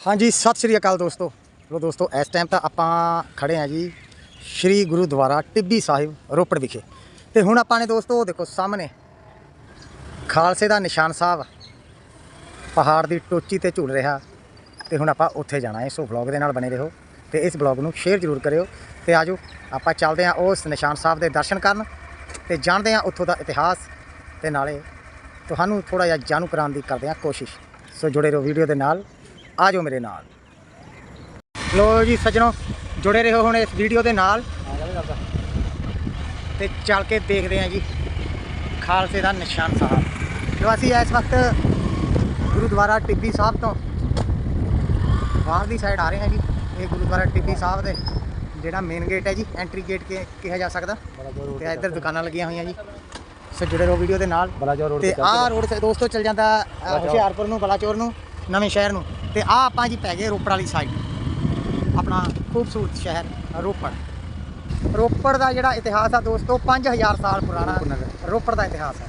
ਹਾਂਜੀ, ਸਤਿ ਸ਼੍ਰੀ ਅਕਾਲ ਦੋਸਤੋ। ਲੋ ਦੋਸਤੋ, ਇਸ ਟਾਈਮ ਤਾਂ ਆਪਾਂ ਖੜੇ ਆ ਜੀ ਸ਼੍ਰੀ ਗੁਰਦੁਆਰਾ ਟਿੱਬੀ ਸਾਹਿਬ, ਰੋਪੜ ਵਿਖੇ। ਤੇ ਹੁਣ ਆਪਾਂ ਨੇ ਦੋਸਤੋ ਦੇਖੋ ਸਾਹਮਣੇ ਖਾਲਸੇ ਦਾ ਨਿਸ਼ਾਨ ਸਾਹਿਬ। ਪਹਾੜ ਦੀ ਟੋਚੀ ਤੇ ਝੂਲ ਰਿਹਾ। ਤੇ ਹੁਣ ਆਪਾਂ ਉੱਥੇ ਜਾਣਾ ਹੈ। ਸੋ ਵਲੌਗ ਦੇ ਨਾਲ ਬਣੇ ਰਹੋ ਤੇ ਇਸ ਵਲੌਗ ਨੂੰ ਸ਼ੇਅਰ ਜ਼ਰੂਰ ਕਰਿਓ। ਤੇ ਆਜੋ, ਆਪਾਂ ਚੱਲਦੇ ਹਾਂ ਉਸ ਨਿਸ਼ਾਨ ਸਾਹਿਬ ਦੇ ਦਰਸ਼ਨ ਕਰਨ ਤੇ ਜਾਣਦੇ ਹਾਂ ਉੱਥੋਂ ਦਾ ਇਤਿਹਾਸ ਤੇ ਨਾਲੇ ਤੁਹਾਨੂੰ ਥੋੜਾ ਜਿਹਾ ਜਾਣੂ ਕਰਾਉਣ ਦੀ ਕਰਦੇ ਹਾਂ ਕੋਸ਼ਿਸ਼। ਸੋ ਜੁੜੇ ਰਹੋ ਵੀਡੀਓ ਦੇ ਨਾਲ। ਆਜੋ ਮੇਰੇ ਨਾਲ। ਲੋ ਜੀ ਸੱਜਣੋ ਜੁੜੇ ਰਹੋ ਹੁਣ ਇਸ ਵੀਡੀਓ ਦੇ ਨਾਲ। ਤੇ ਚੱਲ ਕੇ ਦੇਖਦੇ ਹਾਂ ਜੀ ਖਾਲਸੇ ਦਾ ਨਿਸ਼ਾਨ ਸਾਹਿਬ। ਜੋ ਅਸੀਂ ਇਸ ਵਕਤ ਗੁਰਦੁਆਰਾ ਟਿੱਬੀ ਸਾਹਿਬ ਤੋਂ ਬਾਹਰ ਦੀ ਸਾਈਡ ਆ ਰਹੇ ਹਾਂ ਜੀ। ਇਹ ਗੁਰਦੁਆਰਾ ਟਿੱਬੀ ਸਾਹਿਬ ਦੇ ਜਿਹੜਾ ਮੇਨ ਗੇਟ ਹੈ ਜੀ ਐਂਟਰੀ ਗੇਟ ਕਿ ਕਿਹਾ ਜਾ ਸਕਦਾ। ਤੇ ਇੱਧਰ ਦੁਕਾਨਾਂ ਲੱਗੀਆਂ ਹੋਈਆਂ ਜੀ। ਸੋ ਜੁੜੇ ਰਹੋ ਵੀਡੀਓ ਦੇ ਨਾਲ। ਤੇ ਆਹ ਰੋਡ ਦੋਸਤੋ ਚੱਲ ਜਾਂਦਾ ਹੁਸ਼ਿਆਰਪੁਰ ਨੂੰ ਬਲਾਚੌਰ ਨੂੰ ਨਵੇਂ ਸ਼ਹਿਰ ਨੂੰ। ਤੇ ਆਹ ਆਪਾਂ ਜੀ ਪੈ ਗਏ ਰੋਪੜ ਵਾਲੀ ਸਾਈਡ ਆਪਣਾ ਖੂਬਸੂਰਤ ਸ਼ਹਿਰ ਰੋਪੜ। ਰੋਪੜ ਦਾ ਜਿਹੜਾ ਇਤਿਹਾਸ ਆ ਦੋਸਤੋ 5000 ਸਾਲ ਪੁਰਾਣਾ ਰੋਪੜ ਦਾ ਇਤਿਹਾਸ ਹੈ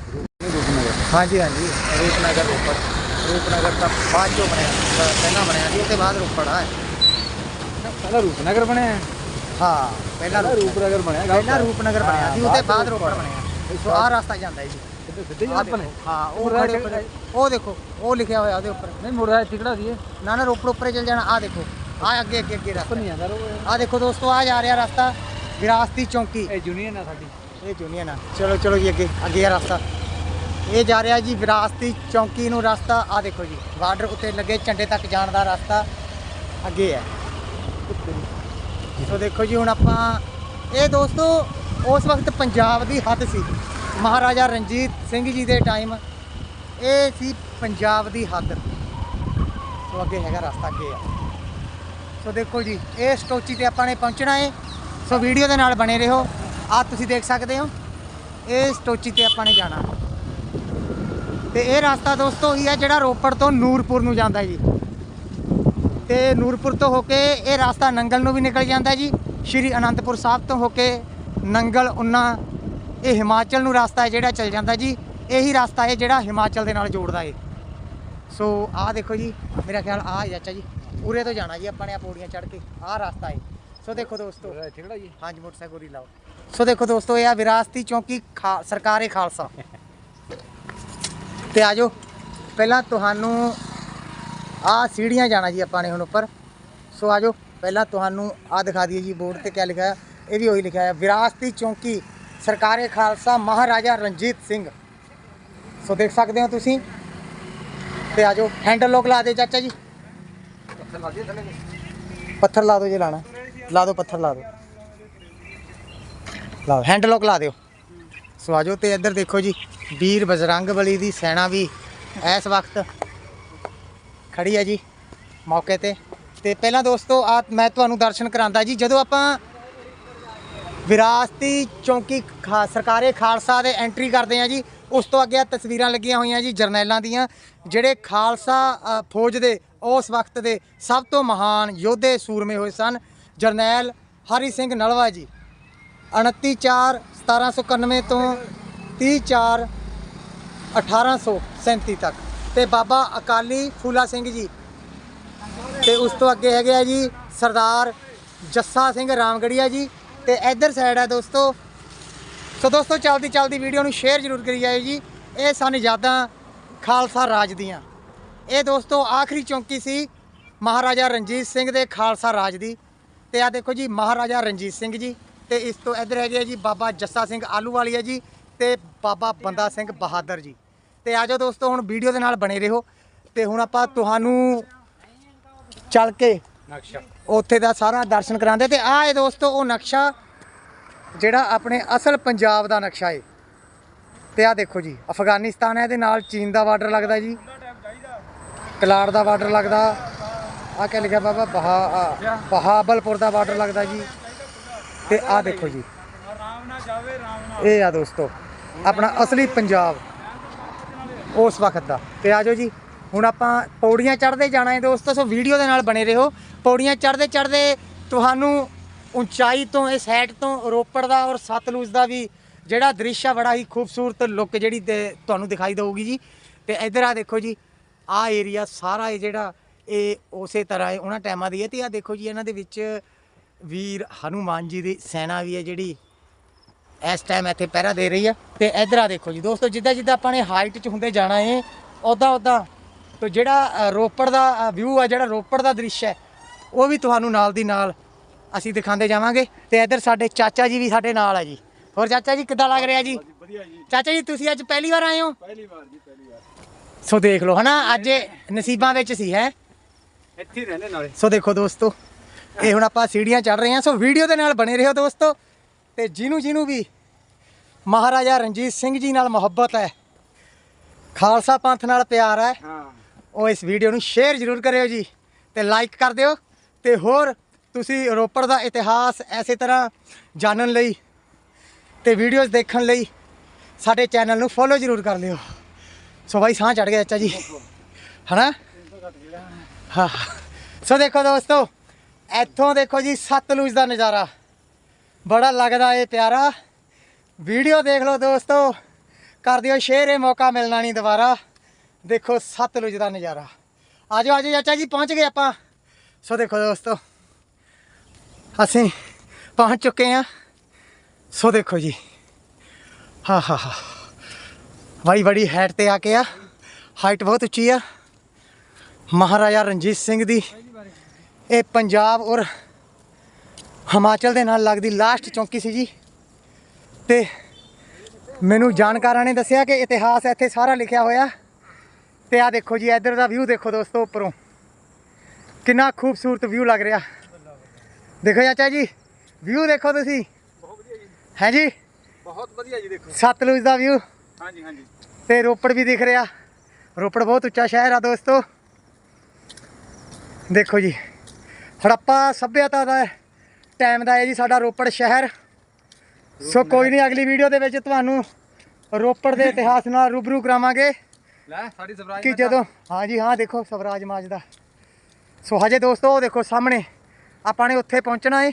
ਹਾਂਜੀ ਹਾਂਜੀ। ਰੂਪਨਗਰ ਰੋਪੜ। ਰੂਪਨਗਰ ਤਾਂ ਬਾਅਦ ਚੋਂ ਬਣਿਆ ਪਹਿਲਾਂ ਬਣਿਆ ਜੀ ਉਹਦੇ ਬਾਅਦ ਰੋਪੜ ਆ। ਪਹਿਲਾਂ ਰੂਪਨਗਰ ਬਣਿਆ ਹਾਂ? ਪਹਿਲਾਂ ਰੂਪਨਗਰ। ਬਣਿਆ ਪਹਿਲਾਂ ਰੂਪਨਗਰ ਬਣਿਆ ਸੀ ਉਹਦੇ ਬਾਅਦ ਰੋਪੜ ਬਣਿਆ। ਸੋ ਆਹ ਰਸਤਾ ਜਾਂਦਾ ਜੀ। ਸਿੱਧੇ ਸਿੱਧੇ ਆਹ ਹੀ ਬਣੇ ਦੇਖੋ, ਹਾਂ ਉਹ ਮੁੜ ਰਿਹਾ ਖੜੇ ਦੇਖੋ। ਉਹ ਦੇਖੋ ਉਹ ਲਿਖਿਆ ਹੋਇਆ ਉਹਦੇ ਉੱਪਰ। ਨਹੀਂ ਮੁੜ ਰਿਹਾ ਟਿਕੜਾ ਦੀ ਨਾ ਨਾ ਰੋਪੜ ਉੱਪਰ ਚੱਲ ਜਾਣਾ। ਆ ਦੇਖੋ ਆ ਅੱਗੇ ਅੱਗੇ ਅੱਗੇ ਰਸਤਾ। ਨਹੀਂ ਆਂਦਾ ਰੋ ਆ ਦੇਖੋ ਦੋਸਤੋ ਆ ਜਾ ਰਿਹਾ ਰਸਤਾ ਵਿਰਾਸਤੀ ਚੌਂਕੀ। ਇਹ ਯੂਨੀਅਨ ਆ ਸਾਡੀ। ਇਹ ਜੁਨੀਅਨ ਆ। ਚਲੋ ਚਲੋ ਜੀ ਅੱਗੇ ਅੱਗੇ ਆ ਰਸਤਾ। ਇਹ ਜਾ ਰਿਹਾ ਜੀ ਵਿਰਾਸਤੀ ਚੌਂਕੀ ਨੂੰ ਰਸਤਾ। ਆ ਦੇਖੋ ਜੀ ਬਾਰਡਰ ਉੱਤੇ ਲੱਗੇ ਝੰਡੇ ਤੱਕ ਜਾਣ ਦਾ ਰਸਤਾ ਅੱਗੇ ਹੈ। ਸੋ ਦੇਖੋ ਜੀ ਹੁਣ ਆਪਾਂ ਇਹ ਦੋਸਤੋ ਉਸ ਵਕਤ ਪੰਜਾਬ ਦੀ ਹੱਦ ਸੀ। ਮਹਾਰਾਜਾ ਰਣਜੀਤ ਸਿੰਘ ਜੀ ਦੇ ਟਾਈਮ ਇਹ ਸੀ ਪੰਜਾਬ ਦੀ ਹੱਦ। ਸੋ ਅੱਗੇ ਹੈਗਾ ਰਸਤਾ ਅੱਗੇ ਆ। ਸੋ ਦੇਖੋ ਜੀ ਇਹ ਸਟੋਚੀ ਤੇ ਆਪਾਂ ਨੇ ਪਹੁੰਚਣਾ ਹੈ ਸੋ ਵੀਡੀਓ ਦੇ ਨਾਲ ਬਣੇ ਰਹੋ। ਆ ਤੁਸੀਂ ਦੇਖ ਸਕਦੇ ਹੋ ਇਹ ਸਟੋਚੀ ਤੇ ਆਪਾਂ ਨੇ ਜਾਣਾ। ਤੇ ਇਹ ਰਸਤਾ ਦੋਸਤੋ ਹੀ ਹੈ ਜਿਹੜਾ ਰੋਪੜ ਤੋਂ ਨੂਰਪੁਰ ਨੂੰ ਜਾਂਦਾ ਜੀ। ਤੇ ਨੂਰਪੁਰ ਤੋਂ ਹੋ ਕੇ ਇਹ ਰਸਤਾ ਨੰਗਲ ਨੂੰ ਵੀ ਨਿਕਲ ਜਾਂਦਾ ਜੀ। ਸ਼੍ਰੀ ਅਨੰਦਪੁਰ ਸਾਹਿਬ ਤੋਂ ਹੋ ਕੇ ਨੰਗਲ, ਉਨਾ ਇਹ ਹਿਮਾਚਲ ਨੂੰ ਰਸਤਾ ਹੈ ਜਿਹੜਾ ਚੱਲ ਜਾਂਦਾ ਜੀ। ਇਹੀ ਰਸਤਾ ਹੈ ਜਿਹੜਾ ਹਿਮਾਚਲ ਦੇ ਨਾਲ ਜੋੜਦਾ ਹੈ। ਸੋ ਆਹ ਦੇਖੋ ਜੀ ਮੇਰਾ ਖਿਆਲ ਆਹ ਹੈ ਚਾਚਾ ਜੀ। ਉਰੇ ਤੋਂ ਜਾਣਾ ਜੀ ਆਪਾਂ ਨੇ ਆ ਪੌੜੀਆਂ ਚੜ੍ਹ ਕੇ। ਆਹ ਰਸਤਾ ਹੈ। ਸੋ ਦੇਖੋ ਦੋਸਤੋ। ਟਿਕੜਾ ਜੀ। ਹਾਂਜੀ ਮੋਟਰਸਾਈਕਲ ਗੋਰੀ ਲਾਓ। ਸੋ ਦੇਖੋ ਦੋਸਤੋ ਇਹ ਆ ਵਿਰਾਸਤੀ ਚੌਂਕੀ ਸਰਕਾਰੇ ਖਾਲਸਾ। ਤੇ ਆਜੋ ਪਹਿਲਾਂ ਤੁਹਾਨੂੰ ਆ ਸੀੜੀਆਂ ਜਾਣਾ ਜੀ ਆਪਾਂ ਨੇ ਹੁਣ ਉੱਪਰ। ਸੋ ਆਜੋ ਪਹਿਲਾਂ ਤੁਹਾਨੂੰ ਆ ਦਿਖਾ ਦਈਏ ਜੀ ਬੋਰਡ ਤੇ ਕੀ ਲਿਖਿਆ ਇਹ ਵੀ ਉਹੀ ਲਿਖਿਆ ਹੈ ਵਿਰਾਸਤੀ ਚੌਂਕੀ ਸਰਕਾਰੇ ਖਾਲਸਾ ਮਹਾਰਾਜਾ ਰਣਜੀਤ ਸਿੰਘ। ਸੋ ਦੇਖ ਸਕਦੇ ਹੋ ਤੁਸੀਂ। ਤੇ ਆਜੋ ਹੈਂਡਲ ਲੋਕ ਲਾ ਦੇ ਚਾਚਾ ਜੀ। ਪੱਥਰ ਲਾ ਦਿਓ ਜੇ ਲਾਣਾ। ਲਾ ਦਿਓ ਪੱਥਰ, ਲਾ ਦਿਓ। ਲਾ ਹੈਂਡ ਲੋਕ ਲਾ ਦਿਓ। ਸੋ ਆਜੋ ਤੇ ਇੱਧਰ ਦੇਖੋ ਜੀ, ਵੀਰ ਬਜਰੰਗ ਬਲੀ ਦੀ ਸੈਨਾ ਵੀ ਇਸ ਵਕਤ ਖੜੀ ਹੈ ਜੀ ਮੌਕੇ ਤੇ। ਤੇ ਪਹਿਲਾਂ ਦੋਸਤੋ ਆ ਮੈਂ ਤੁਹਾਨੂੰ ਦਰਸ਼ਨ ਕਰਾਂਦਾ ਜੀ, ਜਦੋਂ ਆਪਾਂ ਵਿਰਾਸਤੀ ਚੌਂਕੀ ਖਾ- ਸਰਕਾਰੇ ਖਾਲਸਾ ਦੇ ਐਂਟਰੀ ਕਰਦੇ ਆ ਜੀ। ਉਸ ਤੋਂ ਅੱਗੇ ਆਹ ਤਸਵੀਰਾਂ ਲੱਗੀਆਂ ਹੋਈਆਂ ਜੀ ਜਰਨੈਲਾਂ ਦੀਆਂ ਜਿਹੜੇ ਖਾਲਸਾ ਅ, ਫੌਜ ਦੇ ਉਸ ਵਕਤ ਦੇ ਸਭ ਤੋਂ ਮਹਾਨ ਯੋਧੇ ਸੂਰਮੇ ਹੋਏ ਸਨ। ਜਰਨੈਲ ਹਰੀ ਸਿੰਘ ਨਲਵਾ ਜੀ 29 4 1791 ਤੋਂ 30 4 1837 ਤੱਕ। ਤੇ ਬਾਬਾ ਅਕਾਲੀ ਫੂਲਾ ਸਿੰਘ ਜੀ ਤੇ ਉਸ ਤੋਂ ਅੱਗੇ ਹੈਗੇ ਆ ਜੀ ਸਰਦਾਰ ਜੱਸਾ ਸਿੰਘ ਰਾਮਗੜੀਆ ਜੀ ਤੇ ਇੱਧਰ ਸਾਈਡ ਹੈ ਦੋਸਤੋ। ਸੋ ਦੋਸਤੋ, ਚਲਦੀ ਚਲਦੀ ਵੀਡੀਓ ਨੂੰ ਸ਼ੇਅਰ ਜ਼ਰੂਰ ਕਰੀ ਜਾਇਓ ਜੀ। ਇਹ ਸਨ ਯਾਦਾਂ ਖਾਲਸਾ ਰਾਜ ਦੀਆਂ। ਇਹ ਦੋਸਤੋ, ਆਖਰੀ ਚੌਂਕੀ ਸੀ ਮਹਾਰਾਜਾ ਰਣਜੀਤ ਸਿੰਘ ਦੇ ਖਾਲਸਾ ਰਾਜ ਦੀ। ਤੇ ਆ ਦੇਖੋ ਜੀ, ਮਹਾਰਾਜਾ ਰਣਜੀਤ ਸਿੰਘ ਜੀ। ਤੇ ਇਸ ਤੋਂ ਇੱਧਰ ਹੈਗੇ ਆ ਜੀ, ਬਾਬਾ ਜੱਸਾ ਸਿੰਘ ਆਲੂਵਾਲੀਆ ਜੀ ਤੇ ਬਾਬਾ ਬੰਦਾ ਸਿੰਘ ਬਹਾਦਰ ਜੀ। ਤੇ ਆਜੋ ਦੋਸਤੋ, ਹੁਣ ਵੀਡੀਓ ਦੇ ਨਾਲ ਬਣੇ ਰਹੋ। ਤੇ ਹੁਣ ਆਪਾਂ ਤੁਹਾਨੂੰ ਚੱਲ ਕੇ ਨਕਸ਼ਾ। ਉੱਥੇ ਦਾ ਸਾਰਾ ਦਰਸ਼ਨ ਕਰਾਉਂਦੇ ਤੇ ਆਹ ਇਹ ਦੋਸਤੋ, ਉਹ ਨਕਸ਼ਾ ਜਿਹੜਾ ਆਪਣੇ ਅਸਲ ਪੰਜਾਬ ਦਾ ਨਕਸ਼ਾ ਏ। ਤੇ ਆਹ ਦੇਖੋ ਜੀ, ਅਫਗਾਨਿਸਤਾਨ ਹੈ, ਇਹਦੇ ਨਾਲ ਚੀਨ ਦਾ ਬਾਰਡਰ ਲੱਗਦਾ ਜੀ। ਕਲਾੜ ਦਾ ਬਾਰਡਰ ਲੱਗਦਾ। ਆਹ ਕਿਆ ਲਿਖਿਆ ਬਾਬਾ? ਬਹਾ ਬਹਾਬਲਪੁਰ ਦਾ ਬਾਰਡਰ ਲੱਗਦਾ ਜੀ। ਤੇ ਆਹ ਦੇਖੋ ਜੀ। ਇਹ ਆ ਦੋਸਤੋ, ਆਪਣਾ ਅਸਲੀ ਪੰਜਾਬ ਉਸ ਵਕਤ ਦਾ। ਤੇ ਆਜੋ ਜੀ। ਹੁਣ ਆਪਾਂ ਪੌੜੀਆਂ ਚੜ੍ਹਦੇ ਜਾਣਾ ਹੈ ਦੋਸਤੋ, ਸੋ ਵੀਡੀਓ ਦੇ ਨਾਲ ਬਣੇ ਰਹੋ। ਪੌੜੀਆਂ ਚੜ੍ਹਦੇ ਚੜ੍ਹਦੇ ਤੁਹਾਨੂੰ ਉਚਾਈ ਤੋਂ, ਇਸ ਸਾਈਡ ਤੋਂ, ਰੋਪੜ ਦਾ ਔਰ ਸਤਲੁਜ ਦਾ ਵੀ ਜਿਹੜਾ ਦ੍ਰਿਸ਼ ਆ, ਬੜਾ ਹੀ ਖੂਬਸੂਰਤ ਲੁੱਕ ਜਿਹੜੀ ਦੇ- ਤੁਹਾਨੂੰ ਦਿਖਾਈ ਦੇਊਗੀ ਜੀ। ਤੇ ਇੱਧਰ ਆ ਦੇਖੋ ਜੀ, ਆ ਏਰੀਆ ਸਾਰਾ ਇਹ ਜਿਹੜਾ ਇਹ ਉਸੇ ਤਰ੍ਹਾਂ ਇਹ ਉਹਨਾਂ ਟਾਈਮਾਂ ਦੀ ਹੈ। ਤੇ ਆ ਦੇਖੋ ਜੀ, ਇਹਨਾਂ ਦੇ ਵਿੱਚ ਵੀਰ ਹਨੂਮਾਨ ਜੀ ਦੀ ਸੈਨਾ ਵੀ ਹੈ ਜਿਹੜੀ ਇਸ ਟਾਈਮ ਇੱਥੇ ਪਹਿਰਾ ਦੇ ਰਹੀ ਆ। ਤੇ ਇਧਰ ਆ ਦੇਖੋ ਜੀ ਦੋਸਤੋ ਜਿੱਦਾਂ ਜਿੱਦਾਂ ਆਪਾਂ ਨੇ ਹਾਈਟ 'ਚ ਹੁੰਦੇ ਜਾਣਾ ਏ ਉਦਾਂ ਉਦਾਂ ਤੋਂ ਜਿਹੜਾ ਰੋਪੜ ਦਾ ਵਿਊ ਆ ਜਿਹੜਾ ਰੋਪੜ ਦਾ ਦ੍ਰਿਸ਼ ਹੈ ਉਹ ਵੀ ਤੁਹਾਨੂੰ ਨਾਲ ਦੀ ਨਾਲ ਅਸੀਂ ਦਿਖਾਉਂਦੇ ਜਾਵਾਂਗੇ ਤੇ ਇਧਰ ਸਾਡੇ ਚਾਚਾ ਜੀ ਵੀ ਸਾਡੇ ਨਾਲ ਆ ਜੀ। ਹੋਰ ਚਾਚਾ ਜੀ ਕਿੱਦਾਂ ਲੱਗ ਰਿਹਾ ਜੀ? ਵਧੀਆ ਜੀ ਚਾਚਾ ਜੀ ਤੁਸੀਂ ਅੱਜ ਪਹਿਲੀ ਵਾਰ ਆਏ ਹੋ? ਪਹਿਲੀ ਵਾਰ ਜੀ ਪਹਿਲੀ ਵਾਰ। ਸੋ ਦੇਖ ਲਓ ਹਨਾ ਅੱਜ ਨਸੀਬਾਂ ਵਿੱਚ ਸੀ ਹੈ? ਇੱਥੇ ਰਹਿੰਦੇ ਨਾਲੇ। ਸੋ ਦੇਖੋ ਦੋਸਤੋ ਇਹ ਹੁਣ ਆਪਾਂ ਸੀੜੀਆਂ ਚੜ ਰਹੇ ਹਾਂ। ਸੋ ਵੀਡੀਓ ਦੇ ਨਾਲ ਬਣੇ ਰਹੋ ਦੋਸਤੋ। ਤੇ ਜਿਹਨੂੰ ਜਿਹਨੂੰ ਵੀ ਮਹਾਰਾਜਾ ਰਣਜੀਤ ਸਿੰਘ ਜੀ ਨਾਲ ਮੁਹੱਬਤ ਹੈ ਖਾਲਸਾ ਪੰਥ ਨਾਲ ਪਿਆਰ ਹੈ ਹਾਂ। ਉਹ ਇਸ ਵੀਡੀਓ ਨੂੰ ਸ਼ੇਅਰ ਜ਼ਰੂਰ ਕਰਿਓ ਜੀ ਤੇ ਲਾਈਕ ਕਰ ਦਿਓ ਤੇ ਹੋਰ ਤੁਸੀਂ ਰੋਪੜ ਦਾ ਇਤਿਹਾਸ ਐਸੇ ਤਰ੍ਹਾਂ ਜਾਣਨ ਲਈ ਤੇ ਵੀਡੀਓਜ਼ ਦੇਖਣ ਲਈ ਸਾਡੇ ਚੈਨਲ ਨੂੰ ਫੋਲੋ ਜ਼ਰੂਰ ਕਰ ਲਿਓ। ਸੋ ਬਾਈ, ਸਾਹ ਚੜ ਗਿਆ ਚਾਚਾ ਜੀ। ਹਨਾ? ਹਾਂ। ਸੋ ਦੇਖੋ ਦੋਸਤੋ, ਇੱਥੋਂ ਦੇਖੋ ਜੀ ਸਤਲੁਜ ਦਾ ਨਜ਼ਾਰਾ। ਬੜਾ ਲੱਗਦਾ ਏ ਪਿਆਰਾ। ਵੀਡੀਓ ਦੇਖ ਲਓ ਦੋਸਤੋ। ਕਰ ਦਿਓ ਸ਼ੇਅਰ ਇਹ ਮੌਕਾ ਮਿਲਣਾ ਨਹੀਂ ਦੁਬਾਰਾ। ਦੇਖੋ ਸਤਲੁਜ ਦਾ ਨਜ਼ਾਰਾ। ਆਜੋ ਆਜੋ ਚਾਚਾ ਜੀ, ਪਹੁੰਚ ਗਏ ਆਪਾਂ। ਸੋ ਦੇਖੋ ਦੋਸਤੋ, ਅਸੀਂ ਪਹੁੰਚ ਚੁੱਕੇ ਹਾਂ। ਸੋ ਦੇਖੋ ਜੀ। ਹਾ ਹਾ ਹਾ। ਵਾਈ ਬੜੀ ਹਾਈਟ ਤੇ ਆ ਕੇ ਆ। ਹਾਈਟ ਬਹੁਤ ਉੱਚੀ ਆ। ਮਹਾਰਾਜਾ ਰਣਜੀਤ ਸਿੰਘ ਦੀ। ਇਹ ਪੰਜਾਬ ਔਰ ਹਿਮਾਚਲ ਦੇ ਨਾਲ ਲੱਗਦੀ ਲਾਸਟ ਚੌਂਕੀ ਸੀ ਜੀ। ਤੇ ਮੈਨੂੰ ਜਾਣਕਾਰਾਂ ਨੇ ਦੱਸਿਆ ਕਿ ਇਤਿਹਾਸ ਇੱਥੇ ਸਾਰਾ ਲਿਖਿਆ ਹੋਇਆ। ਤੇ ਆ ਦੇਖੋ ਜੀ ਇੱਧਰ ਦਾ ਵਿਊ ਦੇਖੋ ਦੋਸਤੋ ਉੱਪਰੋਂ। ਕਿੰਨਾ ਖੂਬਸੂਰਤ ਵਿਊ ਲੱਗ ਰਿਹਾ। ਦੇਖੋ ਚਾਚਾ ਜੀ ਵਿਊ ਦੇਖੋ ਤੁਸੀਂ। ਬਹੁਤ ਵਧੀਆ ਜੀ। ਹੈ ਜੀ? ਬਹੁਤ ਵਧੀਆ ਜੀ ਦੇਖੋ। ਸਤਲੁਜ ਦਾ ਵਿਊ ਹਾਂਜੀ ਹਾਂਜੀ। ਤੇ ਰੋਪੜ ਵੀ ਦਿਖ ਰਿਹਾ। ਰੋਪੜ ਬਹੁਤ ਉੱਚਾ ਸ਼ਹਿਰ ਆ ਦੋਸਤੋ। ਦੇਖੋ ਜੀ ਹੜੱਪਾ ਸਭਿਅਤਾ ਦਾ ਟਾਈਮ ਦਾ ਹੈ ਜੀ ਸਾਡਾ ਰੋਪੜ ਸ਼ਹਿਰ। ਸੋ ਕੋਈ ਨਹੀਂ ਅਗਲੀ ਵੀਡੀਓ ਦੇ ਵਿੱਚ ਤੁਹਾਨੂੰ ਰੋਪੜ ਦੇ ਇਤਿਹਾਸ ਨਾਲ ਰੂਬਰੂ ਕਰਾਵਾਂਗੇ। ਲੈ ਸਾਡੀ ਸਰਪ੍ਰਾਈਜ਼ ਕਿ ਜਦੋਂ? ਹਾਂ ਜੀ ਹਾਂ ਦੇਖੋ ਸਵਰਾਜ ਮਾਜ ਦਾ। ਸੋ ਹਜੇ ਦੋਸਤੋ ਉਹ ਦੇਖੋ ਸਾਹਮਣੇ ਆਪਾਂ ਨੇ ਉੱਥੇ ਪਹੁੰਚਣਾ ਏ।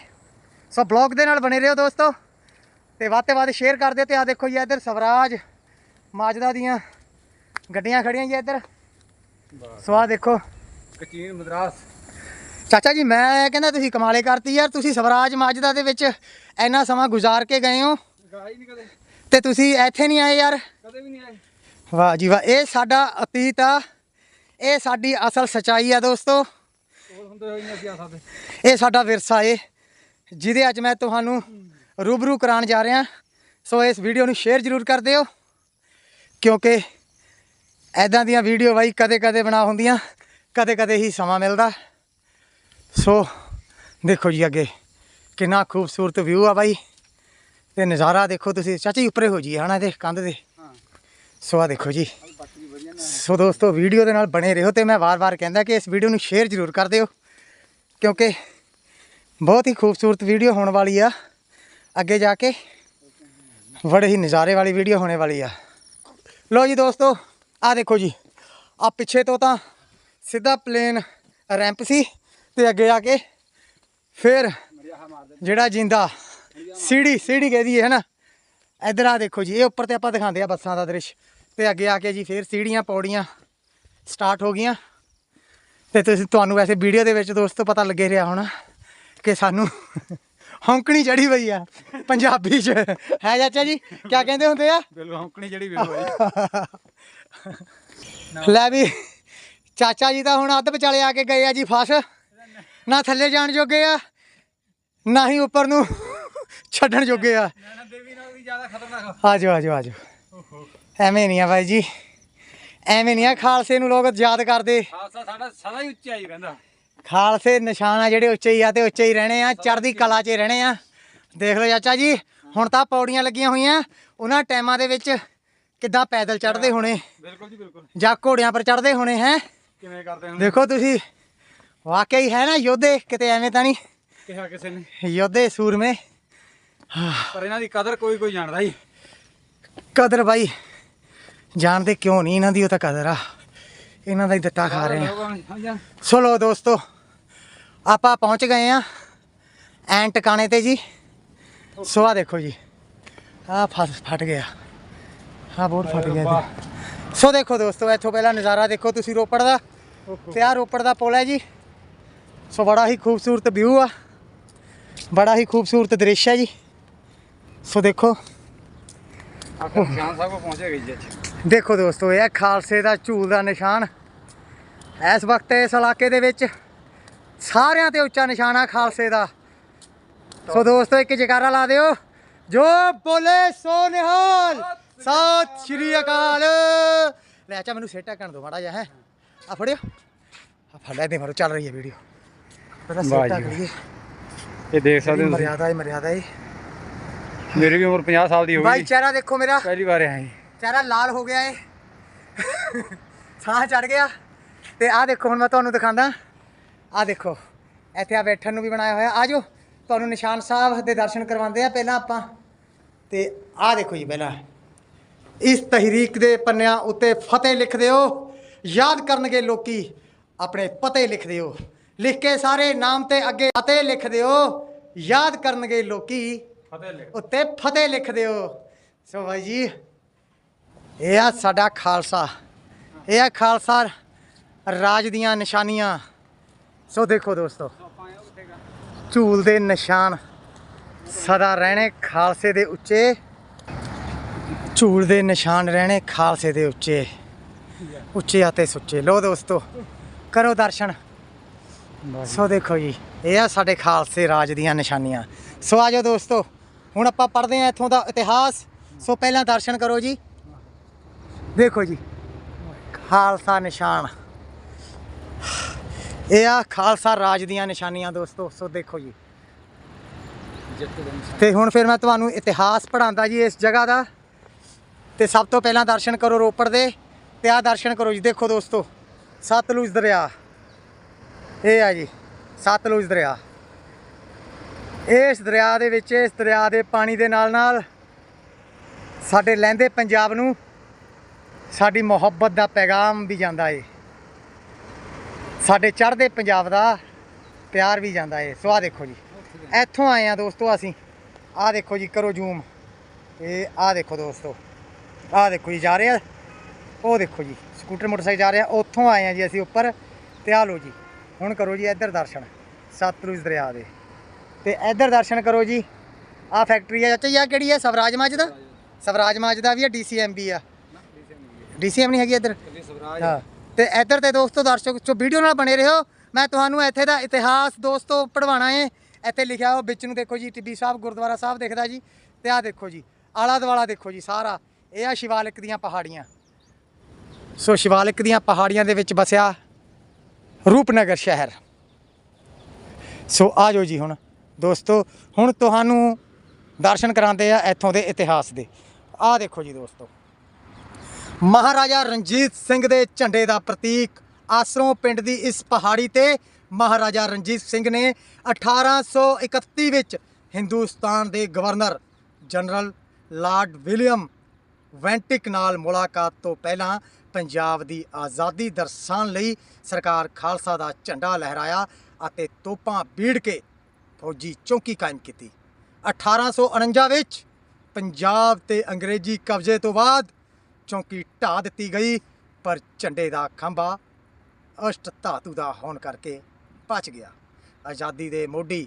ਸੋ ਬਲੌਗ ਦੇ ਨਾਲ ਬਣੇ ਰਹੋ ਦੋਸਤੋ। ਤੇ ਵੱਧ ਤੇ ਵੱਧ ਸ਼ੇਅਰ ਕਰ ਦਿਓ ਤੇ ਆ ਦੇਖੋ ਜੀ ਇੱਧਰ ਸਵਰਾਜ ਮਾਜਦਾ ਦੀਆਂ ਗੱਡੀਆਂ ਖੜੀਆਂ ਜੀ ਇੱਧਰ। ਸੋ ਆ ਦੇਖੋ। ਕਚੀਨ ਮਦਰਾਸ। ਚਾਚਾ ਜੀ ਮੈਂ ਕਹਿੰਦਾ ਤੁਸੀਂ ਕਮਾਲੇ ਕਰਤੀ ਯਾਰ ਤੁਸੀਂ ਸਵਰਾਜ ਮਾਜਦਾ ਦੇ ਵਿੱਚ ਇੰਨਾ ਸਮਾਂ ਗੁਜ਼ਾਰ ਕੇ ਗਏ ਹੋ। ਤੇ ਤੁਸੀਂ ਇੱਥੇ ਨਹੀਂ ਆਏ ਯਾਰ। ਕਦੇ ਵੀ ਨਹੀਂ ਆਏ। ਵਾਹ ਜੀ ਵਾਹ, ਇਹ ਸਾਡਾ ਅਤੀਤ ਆ। ਇਹ ਸਾਡੀ ਅਸਲ ਸਚਾਈ ਆ ਦੋਸਤੋ। ਇਹ ਸਾਡਾ ਵਿਰਸਾ ਏ, ਜਿਹਦੇ ਅੱਜ ਮੈਂ ਤੁਹਾਨੂੰ ਰੂਬਰੂ ਕਰਾਉਣ ਜਾ ਰਿਹਾ। ਸੋ ਇਸ ਵੀਡੀਓ ਨੂੰ ਸ਼ੇਅਰ ਜ਼ਰੂਰ ਕਰ ਦਿਓ, ਕਿਉਂਕਿ ਐਦਾਂ ਦੀਆਂ ਵੀਡੀਓ ਬਾਈ ਕਦੇ ਕਦੇ ਬਣਾ ਹੁੰਦੀਆਂ ਕਦੇ ਕਦੇ ਹੀ ਸਮਾਂ ਮਿਲਦਾ। ਸੋ ਦੇਖੋ ਜੀ ਅੱਗੇ, ਕਿੰਨਾ ਖੂਬਸੂਰਤ ਵਿਊ ਆ ਬਾਈ। ਤੇ ਨਜ਼ਾਰਾ ਦੇਖੋ ਤੁਸੀਂ, ਚਾਚੀ ਉੱਪਰੇ ਹੋ ਜੀ ਹਨਾ ਇਹਦੇ ਕੰਧ ਦੇ। ਸੋ ਆ ਦੇਖੋ ਜੀ। ਸੋ ਦੋਸਤੋ, ਵੀਡੀਓ ਦੇ ਨਾਲ ਬਣੇ ਰਹੋ ਤੇ ਮੈਂ ਵਾਰ-ਵਾਰ ਕਹਿੰਦਾ ਕਿ ਇਸ ਵੀਡੀਓ ਨੂੰ ਸ਼ੇਅਰ ਜ਼ਰੂਰ ਕਰ ਦਿਓ, ਕਿਉਂਕਿ ਬਹੁਤ ਹੀ ਖੂਬਸੂਰਤ ਵੀਡੀਓ ਹੋਣ ਵਾਲੀ ਆ। ਅੱਗੇ ਜਾ ਕੇ ਬੜੇ ਹੀ ਨਜ਼ਾਰੇ ਵਾਲੀ ਵੀਡੀਓ ਹੋਣੇ ਵਾਲੀ ਆ। ਲੋ ਜੀ ਦੋਸਤੋ ਆ ਦੇਖੋ ਜੀ। ਆ ਪਿੱਛੇ ਤੋਂ ਤਾਂ ਸਿੱਧਾ ਪਲੇਨ ਰੈਂਪ ਸੀ ਤੇ ਅੱਗੇ ਆ ਕੇ ਫਿਰ ਜਿਹੜਾ ਜਿੰਦਾ ਸੀੜੀ ਸੀੜੀ ਕਹਦੀ ਹੈ ਨਾ? ਇਧਰ ਆ ਦੇਖੋ ਜੀ ਇਹ ਉੱਪਰ ਤੇ ਆਪਾਂ ਦਿਖਾਉਂਦੇ ਆ ਬੱਸਾਂ ਦਾ ਦ੍ਰਿਸ਼। ਤੇ ਅੱਗੇ ਆ ਕੇ ਜੀ ਫੇਰ ਸੀੜੀਆਂ ਪੌੜੀਆਂ ਸਟਾਰਟ ਹੋ ਗਈਆਂ। ਤੇ ਤੁਸੀਂ ਤੁਹਾਨੂੰ ਵੈਸੇ ਵੀਡੀਓ ਦੇ ਵਿੱਚ ਦੋਸਤੋ ਪਤਾ ਲੱਗੇ ਰਿਹਾ ਹੋਣਾ ਕਿ ਸਾਨੂੰ ਹੌਂਕਣੀ ਚੜੀ ਪਈ ਆ ਪੰਜਾਬੀ ਚ। ਹੈ ਚਾਚਾ ਜੀ ਕੀ ਕਹਿੰਦੇ ਹੁੰਦੇ ਆ? ਬਿਲਕੁਲ ਹੌਂਕਣੀ ਜਿਹੜੀ ਵੇਖੋ ਲੈ ਵੀ ਚਾਚਾ ਜੀ ਤਾਂ ਹੁਣ ਅੱਧ ਵਿਚਾਲੇ ਆ ਕੇ ਗਏ ਆ ਜੀ ਫਸ। ਨਾ ਥੱਲੇ ਜਾਣ ਜੋਗੇ ਆ ਨਾ ਹੀ ਉੱਪਰ ਨੂੰ ਛੱਡਣ ਜੋਗੇ ਆ। ਜ਼ਿਆਦਾ ਖਤਰਨਾਕ। ਆਜੋ ਆਜੋ ਆਜੋ। ਐਵੇਂ ਨਹੀਂ ਆ ਬਾਈ ਜੀ। ਐਵੇਂ ਨਹੀਂ ਆ ਖਾਲਸੇ ਨੂੰ ਲੋਕ ਯਾਦ ਕਰਦੇ। ਖਾਲਸਾ ਸਾਡਾ ਸਦਾ ਹੀ ਉੱਚਾ ਹੀ ਰਹਿੰਦਾ। ਖਾਲਸੇ ਨਿਸ਼ਾਨ ਆ ਜਿਹੜੇ ਉੱਚੇ ਹੀ ਆ ਤੇ ਉੱਚੇ ਹੀ ਰਹਿਣੇ ਆ ਚੜ੍ਹਦੀ ਕਲਾ 'ਚ ਹੀ ਰਹਿਣੇ ਆ। ਦੇਖ ਲਓ ਚਾਚਾ ਜੀ ਹੁਣ ਤਾਂ ਪੌੜੀਆਂ ਲੱਗੀਆਂ ਹੋਈਆਂ। ਉਹਨਾਂ ਟਾਈਮਾਂ ਦੇ ਵਿੱਚ ਕਿੱਦਾਂ ਪੈਦਲ ਚੜ੍ਹਦੇ ਹੋਣੇ? ਬਿਲਕੁਲ ਜੀ ਬਿਲਕੁਲ। ਜਾਂ ਘੋੜਿਆਂ ਪਰ ਚੜ੍ਹਦੇ ਹੋਣੇ ਹੈ? ਕਿਵੇਂ ਕਰਦੇ ਹੁਣ ਦੇਖੋ ਤੁਸੀਂ ਵਾਕਈ ਹੈ ਨਾ ਯੋਧੇ ਕਿਤੇ ਐਵੇਂ ਤਾਂ ਨਹੀਂ? ਕਿਹਾ ਕਿਸੇ ਨੇ। ਯੋਧੇ ਸੂਰਮੇ। ਪਰ ਇਹਨਾਂ ਦੀ ਕਦਰ ਕੋਈ ਕੋਈ ਜਾਣਦਾ ਹੀ। ਕਦਰ ਬਾਈ ਜਾਣਦੇ ਕਿਉਂ ਨਹੀਂ ਇਹਨਾਂ ਦੀ ਉਹ ਤਾਂ ਕਦਰ ਆ। ਇਹਨਾਂ ਦਾ ਹੀ ਦਿੱਤਾ ਖਾ ਰਹੇ ਆ। ਸੋ ਲੋ ਦੋਸਤੋ ਆਪਾਂ ਪਹੁੰਚ ਗਏ ਆ ਐਂ ਟਿਕਾਣੇ ਤੇ ਜੀ। ਸੋ ਆ ਦੇਖੋ ਜੀ ਆ ਫਸ ਫਟ ਗਿਆ। ਆ ਬੋਰਡ ਫਟ ਗਿਆ। ਸੋ ਦੇਖੋ ਦੋਸਤੋ ਇੱਥੋਂ ਪਹਿਲਾਂ ਨਜ਼ਾਰਾ ਦੇਖੋ ਤੁਸੀਂ ਰੋਪੜ ਦਾ। ਤੇ ਆ ਰੋਪੜ ਦਾ ਪੁਲ ਹੈ ਜੀ। ਸੋ ਬੜਾ ਹੀ ਖੂਬਸੂਰਤ ਵਿਊ ਆ। ਬੜਾ ਹੀ ਖੂਬਸੂਰਤ ਦ੍ਰਿਸ਼ ਹੈ ਜੀ। ਸੋ ਦੇਖੋ। ਆਖਰ ਨਿਸ਼ਾਨ ਸਾਹਿਬ ਕੋ ਪਹੁੰਚੇ ਗਈ ਜੀ ਅੱਜ ਦੇਖੋ ਦੋਸਤੋ ਇਹ ਖਾਲਸੇ ਦਾ ਝੂਲ ਦਾ ਨਿਸ਼ਾਨ। ਇਸ ਵਕਤ ਇਸ ਇਲਾਕੇ ਦੇ ਵਿੱਚ ਸਾਰਿਆਂ ਤੇ ਉੱਚਾ ਨਿਸ਼ਾਨ ਆ ਖਾਲਸੇ ਦਾ। ਸੋ ਦੋਸਤੋ ਇੱਕ ਜੈਕਾਰਾ ਲਾ ਦਿਓ। ਜੋ ਬੋਲੇ ਸੋ ਨਿਹਾਲ। ਸਤਿ ਸ਼੍ਰੀ ਅਕਾਲ। ਲੈ ਚਾ ਮੈਨੂੰ ਸੇਟਾ ਕਰਨ ਦੋ ਮਾੜਾ ਜਿਹਾ ਹੈ। ਆ ਫੜਿਓ। ਆ ਫੜ ਲੈ ਦੇ ਮਾਰੋ ਚੱਲ ਰਹੀ ਹੈ ਵੀਡੀਓ। ਪਹਿਲਾਂ ਸੇਟਾ। ਕਰੀਏ ਇਹ ਦੇਖ ਸਕਦੇ ਹੋ ਮਰਿਆਦਾ ਹੈ ਮਰਿਆਦਾ ਹੈ। ਮੇਰੀ ਵੀ ਉਮਰ 50 ਸਾਲ ਦੀ ਹੋ ਭਾਈ ਗਈ ਚਿਹਰਾ ਦੇਖੋ ਮੇਰਾ। ਪਹਿਲੀ ਵਾਰ ਆਇਆ ਜੀ। ਚਿਹਰਾ ਲਾਲ ਹੋ ਗਿਆ ਏ। ਸਾਹ ਚੜ ਗਿਆ। ਤੇ ਆਹ ਦੇਖੋ ਹੁਣ ਮੈਂ ਤੁਹਾਨੂੰ ਦਿਖਾਉਂਦਾ। ਆਹ ਦੇਖੋ ਇੱਥੇ ਆ ਬੈਠਣ ਨੂੰ ਵੀ ਬਣਾਇਆ ਹੋਇਆ। ਆਜੋ ਤੁਹਾਨੂੰ ਨਿਸ਼ਾਨ ਸਾਹਿਬ ਦੇ ਦਰਸ਼ਨ ਕਰਵਾਉਂਦੇ ਆ ਪਹਿਲਾਂ ਆਪਾਂ। ਤੇ ਆਹ ਦੇਖੋ ਜੀ ਪਹਿਲਾਂ। ਇਸ ਤਹਿਰੀਕ ਦੇ ਪੰਨਿਆਂ ਉੱਤੇ ਫਤਿਹ ਲਿਖਦੇ ਹੋ ਯਾਦ ਕਰਨਗੇ ਲੋਕੀ ਆਪਣੇ ਪਤੇ ਲਿਖਦੇ ਹੋ ਲਿਖ ਕੇ ਸਾਰੇ ਨਾਮ ਤੇ ਅੱਗੇ ਅਤੇ ਲਿਖਦੇ ਹੋ ਯਾਦ ਕਰਨਗੇ ਲੋਕੀ ਫਤਿਹ ਲਿਖ ਉੱਤੇ ਫਤਿਹ ਲਿਖ ਦਿਓ। ਸੋ ਭਾਈ ਜੀ, ਇਹ ਆ ਸਾਡਾ ਖਾਲਸਾ। ਇਹ ਆ ਖਾਲਸਾ ਰਾਜ ਦੀਆਂ ਨਿਸ਼ਾਨੀਆਂ। ਸੋ ਦੇਖੋ ਦੋਸਤੋ, ਝੂਲ ਦੇ ਨਿਸ਼ਾਨ ਸਦਾ ਰਹਿਣੇ, ਖਾਲਸੇ ਦੇ ਉੱਚੇ। ਝੂਲ ਦੇ ਨਿਸ਼ਾਨ ਰਹਿਣੇ, ਖਾਲਸੇ ਦੇ ਉੱਚੇ। ਉੱਚੇ ਅਤੇ ਸੁੱਚੇ। ਲੋ ਦੋਸਤੋ, ਕਰੋ ਦਰਸ਼ਨ। ਸੋ ਦੇਖੋ ਜੀ, ਇਹ ਆ ਸਾਡੇ ਖਾਲਸੇ ਰਾਜ ਦੀਆਂ ਨਿਸ਼ਾਨੀਆਂ। ਸੋ ਆਜੋ ਦੋਸਤੋ। ਹੁਣ ਆਪਾਂ ਪੜ੍ਹਦੇ ਹਾਂ ਇੱਥੋਂ ਦਾ ਇਤਿਹਾਸ। ਸੋ ਪਹਿਲਾਂ ਦਰਸ਼ਨ ਕਰੋ ਜੀ। ਦੇਖੋ ਜੀ, ਖਾਲਸਾ ਨਿਸ਼ਾਨ। ਇਹ ਆ ਖਾਲਸਾ ਰਾਜ ਦੀਆਂ ਨਿਸ਼ਾਨੀਆਂ ਦੋਸਤੋ, ਸੋ ਦੇਖੋ ਜੀ। ਤੇ ਹੁਣ ਫਿਰ ਮੈਂ ਤੁਹਾਨੂੰ ਇਤਿਹਾਸ ਪੜਾਉਂਦਾ ਜੀ ਇਸ ਜਗ੍ਹਾ ਦਾ। ਤੇ ਸਭ ਤੋਂ ਪਹਿਲਾਂ ਦਰਸ਼ਨ ਕਰੋ ਰੋਪੜ ਦੇ, ਤੇ ਆ ਦਰਸ਼ਨ ਕਰੋ ਜੀ, ਦੇਖੋ ਦੋਸਤੋ, ਸਤਲੁਜ ਦਰਿਆ। ਇਹ ਆ ਜੀ, ਸਤਲੁਜ ਦਰਿਆ। ਇਸ ਦਰਿਆ ਦੇ ਵਿੱਚ, ਇਸ ਦਰਿਆ ਦੇ ਪਾਣੀ ਦੇ ਨਾਲ ਨਾਲ ਸਾਡੇ ਲਹਿੰਦੇ ਪੰਜਾਬ ਨੂੰ ਸਾਡੀ ਮੁਹੱਬਤ ਦਾ ਪੈਗਾਮ ਵੀ ਜਾਂਦਾ ਏ। ਸਾਡੇ ਚੜ੍ਹਦੇ ਪੰਜਾਬ ਦਾ ਪਿਆਰ ਵੀ ਜਾਂਦਾ ਏ। ਸੋ ਆ ਦੇਖੋ ਜੀ, ਇੱਥੋਂ ਆਏ ਆ ਦੋਸਤੋ ਅਸੀਂ। ਆ ਦੇਖੋ ਜੀ, ਕਰੋ ਜ਼ੂਮ ਇਹ ਆ ਦੇਖੋ ਦੋਸਤੋ ਆ ਦੇਖੋ ਜੀ, ਜਾ ਰਹੇ ਆ। ਉਹ ਦੇਖੋ ਜੀ, ਸਕੂਟਰ ਮੋਟਰਸਾਈਕਲ ਜਾ ਰਿਹਾ, ਉੱਥੋਂ ਆਏ ਆ ਜੀ ਅਸੀਂ ਉੱਪਰ। ਤੇ ਆ ਲਓ ਜੀ, ਹੁਣ ਕਰੋ ਜੀ ਇੱਧਰ ਦਰਸ਼ਨ, ਸਤਲੁਜ ਦਰਿਆ ਦੇ। ਤੇ ਇੱਧਰ ਦਰਸ਼ਨ ਕਰੋ ਜੀ। ਆ ਫੈਕਟਰੀ ਆ ਚਾਚਾ ਆਹ ਕਿਹੜੀ ਹੈ ਸਵਰਾਜ ਮਾਜ ਦਾ ਸਵਰਾਜ ਮਾਜ ਦਾ ਵੀ ਆ ਡੀਸੀਐਮ ਵੀ ਆ। ਡੀਸੀਐਮ ਨਹੀਂ ਹੈਗੀ ਇੱਧਰ? ਹਾਂ ਤੇ ਇੱਧਰ ਤੇ ਦੋਸਤੋ ਦਰਸ਼ਕ ਜੋ ਵੀਡੀਓ ਨਾਲ ਬਣੇ ਰਹੋ। ਮੈਂ ਤੁਹਾਨੂੰ ਇੱਥੇ ਦਾ ਇਤਿਹਾਸ ਦੋਸਤੋ ਪੜਵਾਣਾ ਏ। ਇੱਥੇ ਲਿਖਿਆ ਹੋ ਵਿੱਚ ਨੂੰ ਦੇਖੋ ਜੀ ਟਿੱਬੀ ਸਾਹਿਬ ਗੁਰਦੁਆਰਾ ਸਾਹਿਬ ਦਿਖਦਾ ਜੀ। ਤੇ ਆਹ ਦੇਖੋ ਜੀ ਆਲਾ ਦੁਆਲਾ ਦੇਖੋ ਜੀ ਸਾਰਾ। ਇਹ ਆ ਸ਼ਿਵਾਲਿਕ ਦੀਆਂ ਪਹਾੜੀਆਂ। ਸੋ ਸ਼ਿਵਾਲਿਕ ਦੀਆਂ ਪਹਾੜੀਆਂ ਦੇ ਵਿੱਚ ਵਸਿਆ ਰੂਪਨਗਰ ਸ਼ਹਿਰ। ਸੋ ਆ ਜਾਓ ਜੀ ਹੁਣ। ਦੋਸਤੋ, ਹੁਣ ਤੁਹਾਨੂੰ ਦਰਸ਼ਨ ਕਰਾਉਂਦੇ ਆ ਇੱਥੋਂ ਦੇ ਇਤਿਹਾਸ ਦੇ। ਆਹ ਦੇਖੋ ਜੀ ਦੋਸਤੋ। ਮਹਾਰਾਜਾ ਰਣਜੀਤ ਸਿੰਘ ਦੇ ਝੰਡੇ ਦਾ ਪ੍ਰਤੀਕ ਆਸਰੋਂ ਪਿੰਡ ਦੀ ਇਸ ਪਹਾੜੀ ਤੇ ਮਹਾਰਾਜਾ ਰਣਜੀਤ ਸਿੰਘ ਨੇ 1831 ਵਿੱਚ ਹਿੰਦੁਸਤਾਨ ਦੇ governor general Lord William Bentinck ਨਾਲ ਮੁਲਾਕਾਤ ਤੋਂ ਪਹਿਲਾਂ ਪੰਜਾਬ ਦੀ ਆਜ਼ਾਦੀ ਦਰਸਾਉਣ ਲਈ ਸਰਕਾਰ ਖਾਲਸਾ ਦਾ ਝੰਡਾ ਲਹਿਰਾਇਆ ਅਤੇ ਤੋਪਾਂ ਬੀੜ ਕੇ ਫੌਜੀ ਚੌਕੀ ਕਾਇਮ ਕੀਤੀ। 1849 ਵਿੱਚ ਪੰਜਾਬ ਤੇ ਅੰਗਰੇਜ਼ੀ ਕਬਜ਼ੇ ਤੋਂ ਬਾਅਦ ਚੌਕੀ ਢਾ ਦਿੱਤੀ ਗਈ, ਪਰ ਝੰਡੇ ਦਾ ਖੰਭਾ ਅਸ਼ਟ ਧਾਤੂ ਦਾ ਹੋਣ ਕਰਕੇ ਬਚ ਗਿਆ। ਆਜ਼ਾਦੀ ਦੇ ਮੋਢੀ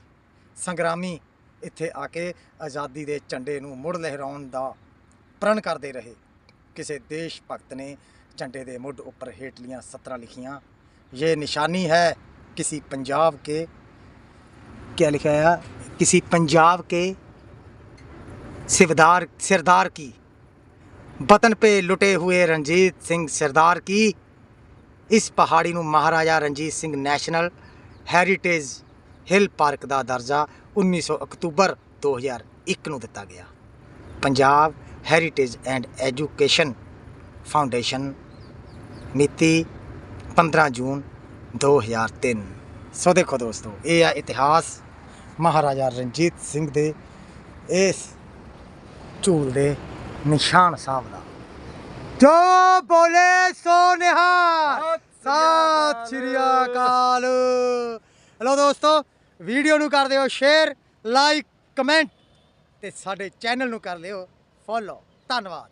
ਸੰਗਰਾਮੀ ਇੱਥੇ ਆ ਕੇ ਆਜ਼ਾਦੀ ਦੇ ਝੰਡੇ ਨੂੰ ਮੁੜ ਲਹਿਰਾਉਣ ਦਾ ਪ੍ਰਣ ਕਰਦੇ ਰਹੇ। ਕਿਸੇ ਦੇਸ਼ ਭਗਤ ਨੇ ਝੰਡੇ ਦੇ ਮੁੱਢ ਉੱਪਰ ਹੇਠਲੀਆਂ ਸਤਰਾਂ ਲਿਖੀਆਂ, ਇਹ ਨਿਸ਼ਾਨੀ ਹੈ ਕਿਸੇ ਪੰਜਾਬ ਕੇ क्या लिखा है किसी पंजाब के सिरदार सिरदार की वतन पे लुटे हुए रंजीत सिंह सरदार की ਇਸ ਪਹਾੜੀ ਨੂੰ Maharaja Ranjit Singh national heritage hill park ਦਾ ਦਰਜਾ 1900 ਅਕਤੂਬਰ 2001 ਨੂੰ ਦਿੱਤਾ ਗਿਆ Punjab heritage and education foundation ਮਿਤੀ 15 ਜੂਨ 2003 ਸੋ ਦੇਖੋ ਦੋਸਤੋ ਇਹ ਆ ਇਤਿਹਾਸ ਮਹਾਰਾਜਾ ਰਣਜੀਤ ਸਿੰਘ ਦੇ ਇਸ ਝੂਲ ਦੇ ਨਿਸ਼ਾਨ ਸਾਹਿਬ ਦਾ। ਜੋ ਬੋਲੇ ਸੋ ਨਿਹਾਲ ਸਤਿ ਸ਼੍ਰੀ ਅਕਾਲ। ਹਲੋ ਦੋਸਤੋ ਵੀਡੀਓ ਨੂੰ ਕਰ ਦਿਓ ਸ਼ੇਅਰ ਲਾਈਕ ਕਮੈਂਟ ਤੇ ਸਾਡੇ ਚੈਨਲ ਨੂੰ ਕਰ ਲਿਓ ਫੋਲੋ। ਧੰਨਵਾਦ।